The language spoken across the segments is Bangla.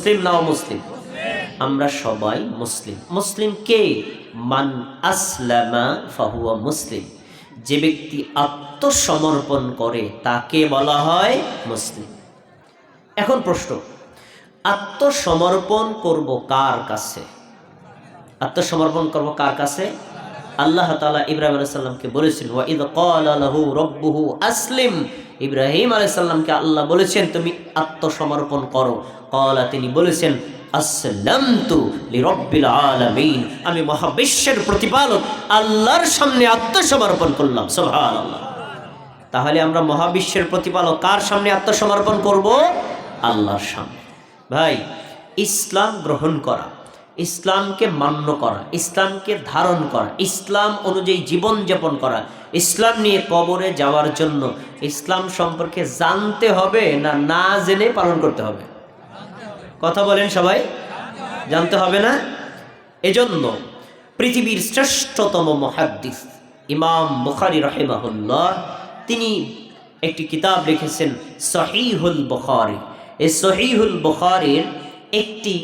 মুসলিম না মুসলিম আমরা সবাই মুসলিম। মুসলিম কে? মান আসলামা ফাহুয়া মুসলিম। যে ব্যক্তি আত্মসমর্পণ করে, তাকে বলা হয় মুসলিম। এখন প্রশ্ন, আত্মসমর্পণ করব কার কাছে? আত্মসমর্পণ করব কার কাছে? আল্লাহ তালা ইব্রাহিম আলাইসাল্লামকে বলেছেন ওয়াইদ লাহু রব্বুহু আসলিম। ইব্রাহিম আলাইসাল্লামকে আল্লাহ বলেছেন, তুমি আত্মসমর্পণ করো। কলা তিনি বলেছেন আমি মহাবিশ্বের প্রতিপালক, আল্লাহর সামনে আত্মসমর্পণ করলাম, সুবহানাল্লাহ। তাহলে আমরা মহাবিশ্বের প্রতিপালক কার সামনে আত্মসমর্পণ করব? আল্লাহর সামনে। ভাই, ইসলাম গ্রহণ করা। ইসলামকে মান্য করা, ইসলামকে ধারণ করা, ইসলাম অনুযায়ী জীবন যাপন করা, ইসলাম নিয়ে কবরে যাওয়ার জন্য ইসলাম সম্পর্কে জানতে হবে না না জেনে পালন করতে হবে? কথা বলেন সবাই। জানতে হবে না? এজন্য পৃথিবীর শ্রেষ্ঠতম মহাদ্দিস ইমাম বুখারি রহেমাহুল্লাহ, তিনি একটি কিতাব লিখেছেন সহিহুল বুখারি। এই সহিহুল বুখারির একটি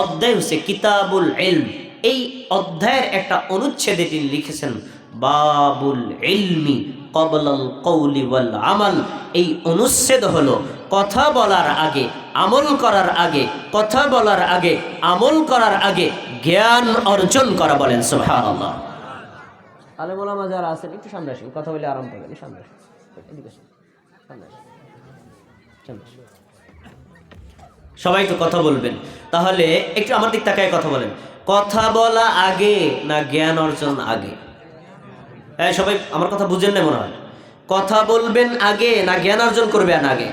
অধ্যায় হচ্ছে কিতাবুল ইলম। এই অধ্যায়ের একটা অনুচ্ছেদে তিনি লিখেছেন বাবুল ইলমি কবলাল কৌলি ওয়াল আমাল। এই অনুচ্ছেদ হলো কথা বলার আগে আমল করার আগে কথা বলার আগে আমল করার আগে জ্ঞান অর্জন করা বলেন সুবহানাল্লাহ। আলে মোলামা যারা আছেন একটু সামনে আসেন কথা বলে আরাম পাবেন আসেন সামনে আসেন। সবাই তো কথা বলবেন। তাহলে একটু আমার দিক তাকায় কথা বলেন। কথা বলা আগে না জ্ঞান অর্জন আগে? হ্যাঁ সবাই আমার কথা বুঝেন না মনে হয়? কথা বলবেন আগে না জ্ঞান অর্জন করবেন আগে?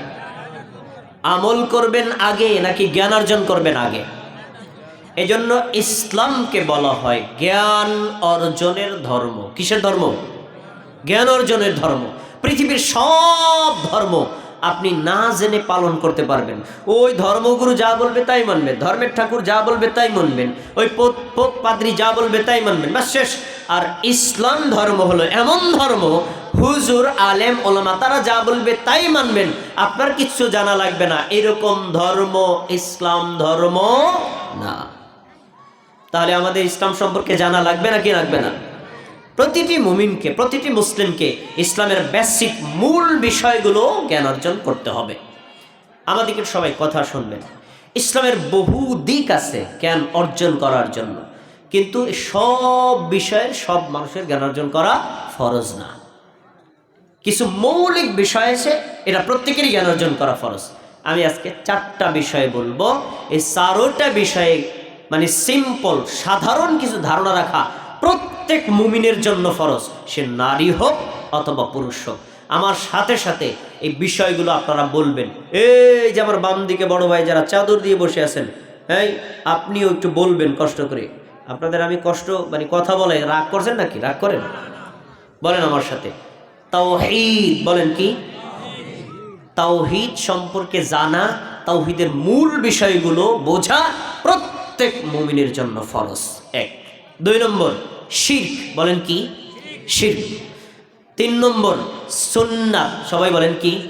আমল করবেন আগে নাকি জ্ঞান অর্জন করবেন আগে? এজন্য ইসলামকে বলা হয় জ্ঞান অর্জনের ধর্ম। কিসের ধর্ম? জ্ঞান অর্জনের ধর্ম। পৃথিবীর সব ধর্ম আপনি না জেনে পালন করতে পারবেন। ওই ধর্মগুরু যা বলবে তাই মানবেন, ধর্মের ঠাকুর যা বলবে তাই মানবেন, ওই পোপ পাদ্রি যা বলবে তাই মানবেন বাস শেষ। আর ইসলাম ধর্ম হলো এমন ধর্ম, হুজুর, আলেম, ওলামা তারা যা বলবে তাই মানবেন। আপনার কিচ্ছু জানা লাগবে না, এরকম ধর্ম, ইসলাম ধর্ম না। তাহলে আমাদের ইসলাম সম্পর্কে জানা লাগবে না কি লাগবে না? প্রতিটি মুমিনকে, প্রতিটি মুসলিমকে ইসলামের বেসিক মূল বিষয়গুলো জ্ঞান অর্জন করতে হবে। আমাদেরকে সবাই কথা শুনবেন। ইসলামের বহু দিক আছে জ্ঞান অর্জন করার জন্য। কিন্তু সব বিষয়ের, সব মানুষের জ্ঞান অর্জন করা ফরজ না। কিছু মৌলিক বিষয় আছে, এটা প্রত্যেকেরই জ্ঞান অর্জন করা ফরজ। আমি আজকে চারটা বিষয় বলব। এই চারোটা বিষয়ে মানে সিম্পল সাধারণ কিছু ধারণা রাখা প্রত্যেক মুমিনের জন্য ফরজ। সে নারী হোক অথবা পুরুষ হোক। আমার সাথে সাথে এই বিষয়গুলো আপনারা বলবেন। এই যে আমার বাম দিকে বড় ভাই যারা চাদর দিয়ে বসে আছেন হ্যাঁ আপনিও একটু বলবেন কষ্ট করে। আপনাদের আমি কষ্ট মানে কথা বলে রাগ করছেন নাকি? রাগ করেন? বলেন আমার সাথে। তাওহীদ বলেন কি? তাওহিদ সম্পর্কে জানা, তাওহিদের মূল বিষয়গুলো বোঝা প্রত্যেক মুমিনের জন্য ফরজ। এক। দুই নম্বর শির্ক। বলেন কি? শির্ক। তিন নম্বর সুন্নাত সবাই বলেন কি?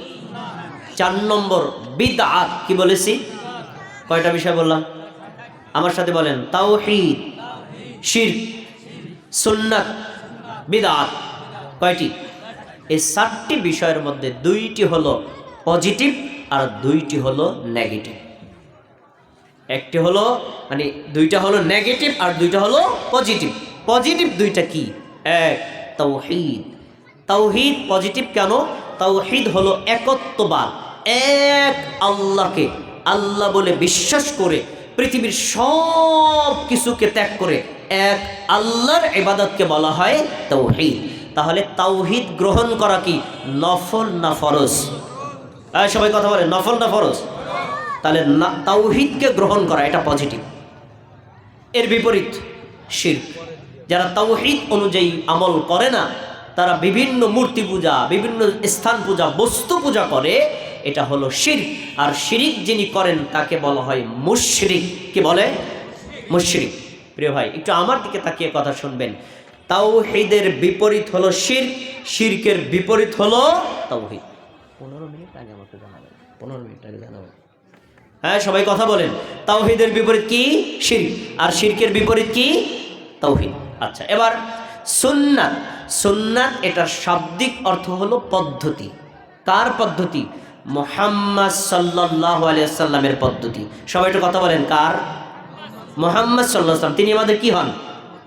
চার নম্বর বিদআত কি বলেছি? কয়টা বিষয় বললাম? আমার সাথে বলেন। তাও তাওহীদ, শির্ক সুন্নাত বিদআত কয়টি? এই চারটি বিষয়ের মধ্যে দুইটি হলো পজিটিভ আর দুইটি হলো নেগেটিভ। একটি হলো মানে দুইটা হলো নেগেটিভ আর দুইটা হলো পজিটিভ। পজিটিভ দুইটা কি? এক তাওহীদ তাওহীদ পজিটিভ কেন? তাওহীদ হলো একত্ববাদ। এক আল্লাহকে। আল্লাহ বলে বিশ্বাস করে পৃথিবীর সব কিছুকে ত্যাগ করে এক আল্লাহর ইবাদতকে বলা হয় তাওহীদ তাহলে তাওহীদ গ্রহণ করা কি? নফল না ফরজ? সবাই কথা বলে নফল না ফরজ? তাহলে তাওহিদকে গ্রহণ করা, এটা পজিটিভ। এর বিপরীত, শির্ক। যারা তাওহিদ অনুযায়ী আমল করে না তারা বিভিন্ন মূর্তি পূজা বিভিন্ন স্থান পূজা বস্তু পূজা করে এটা হলো শির আর শিরিক যিনি করেন তাকে বলা হয় মুশরিক। কি বলে? মুশরিক। প্রিয় ভাই একটু আমার দিকে তাকিয়ে কথা শুনবেন। তাওহিদের বিপরীত হলো শির শিরকের বিপরীত হলো তাওহিদ। পনেরো মিনিট আগে আমাকে জানাবেন। পনেরো মিনিট আগে জানাবেন। হ্যাঁ সবাই কথা বলেন। তাওহিদের বিপরীত কি? শির আর শিরকের বিপরীত কি? তাওহিদ। আচ্ছা এবার সুন্নাত। সুন্নাত এটার শাব্দিক অর্থ হলো পদ্ধতি। কার পদ্ধতি? মোহাম্মদ সাল্লাহ আলিয়াল্লামের পদ্ধতি। সবাই একটু কথা বলেন, কার? মোহাম্মদ সাল্লাহ সাল্লাম তিনি আমাদের কি হন?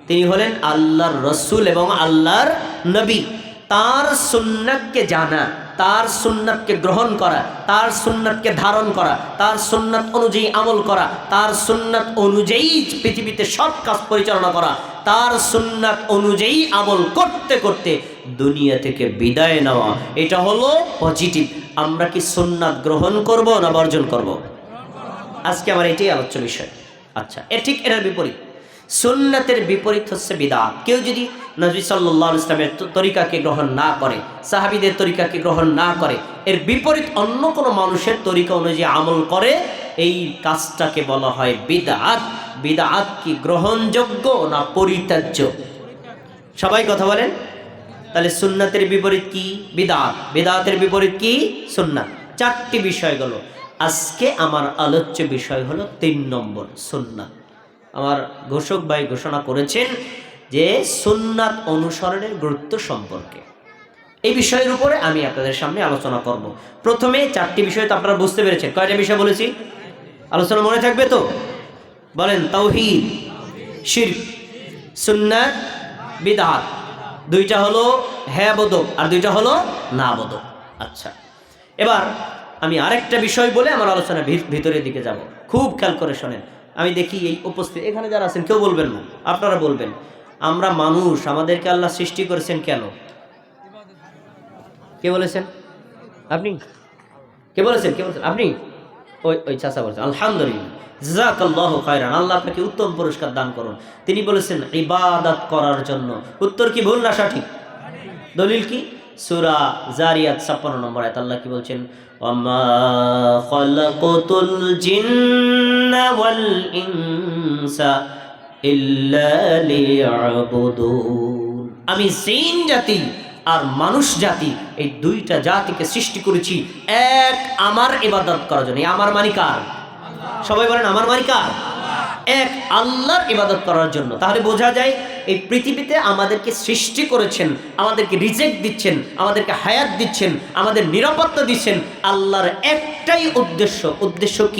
তিনি হলেন আল্লাহর রসুল এবং আল্লাহর নবী। তার সুন্নাতকে জানা, তার সুন্নাতকে গ্রহণ করা, তার সুন্নাতকে ধারণ করা, তার সুন্নাত অনুযায়ী আমল করা, তার সুন্নাত অনুযায়ী পৃথিবীতে সব কাজ পরিচালনা করা তার সুন্নাত অনুযায়ী আমল করতে করতে দুনিয়া থেকে বিদায় নেওয়া। এটা হলো পজিটিভ আমরা কি সুন্নাত গ্রহণ করব না বর্জন করব? আজকে আমার এটাই আলোচ্য বিষয়। আচ্ছা এ ঠিক এটার বিপরীত। সুন্নাতের বিপরীত হচ্ছে বিদাত। কেউ যদি নজরুল সাল্লাহ ইসলামের তরিকাকে গ্রহণ না করে, সাহাবিদের তরিকাকে গ্রহণ না করে, এর বিপরীত অন্য কোনো মানুষের তরিকা অনুযায়ী আমল করে, এই কাজটাকে বলা হয় বিদাত। বিদাত কি গ্রহণযোগ্য না পরিত্যাজ্য? সবাই কথা বলেন। তাহলে সুন্নাতের বিপরীত কি? বিদাত। বিদাতের বিপরীত কি? সুন্নাত। চারটি বিষয়গুলো আজকে আমার আলোচ্য বিষয় হলো তিন নম্বর সুন্নাত। আমার ঘোষক ভাই ঘোষণা করেছেন যে সুন্নাত অনুসরণের গুরুত্ব সম্পর্কে। এই বিষয়ের উপরে আমি আপনাদের সামনে আলোচনা করব। প্রথমে চারটি বিষয় তো আপনারা বুঝতে পেরেছেন। কয়টা বিষয় বলেছি? আলোচনা মনে থাকবে তো? বলেন, তাওহিদ শির সুন্নাত, বিদাত। দুইটা হলো হ্যাঁ বোধক, আর দুইটা হলো না বোধক। আচ্ছা এবার আমি আরেকটা বিষয় বলে আমার আলোচনা ভিতরের দিকে যাব। খুব খেয়াল করে শোনেন। আমি দেখি এই উপস্থিত এখানে যারা আছেন, কেউ বলবেন না, আপনারা বলবেন। আমরা মানুষ, আমাদেরকে আল্লাহ সৃষ্টি করেছেন কেন? কে বলেছেন? আপনি? কে বলেছেন? কে বলেছেন? আপনি? ওই ওই চাষা বলেছেন। আলহামদুলিল্লাহ। জাজাকাল্লাহু খায়রান, আল্লাহ আপনাকে উত্তম পুরস্কার দান করুন। তিনি বলেছেন, ইবাদত করার জন্য। উত্তর কি, ভুল না সঠিক? দলিল কি? সূরা জারিয়াত 56 নম্বর আয়াত, আল্লাহ কি বলছেন? ওয়ামা খালাকাতুল জিন্না ওয়াল ইনসা ইল্লা লিয়াবুদুন। আমি জিন জাতি আর মানুষ জাতি, এই দুইটা জাতিকে সৃষ্টি করেছি এক আমার ইবাদত করার জন্য। আমার মানিকার সবাই বলেন, আমার মালিকার এক, আল্লাহর ইবাদত করার জন্য। তাহলে বোঝা যায়, এই পৃথিবীতে আমাদেরকে সৃষ্টি করেছেন, আমাদেরকে রিজেক্ট দিচ্ছেন, আমাদেরকে হায়াত দিচ্ছেন, আমাদের নিরাপত্তা দিচ্ছেন আল্লাহর একটাই উদ্দেশ্য। উদ্দেশ্য কি?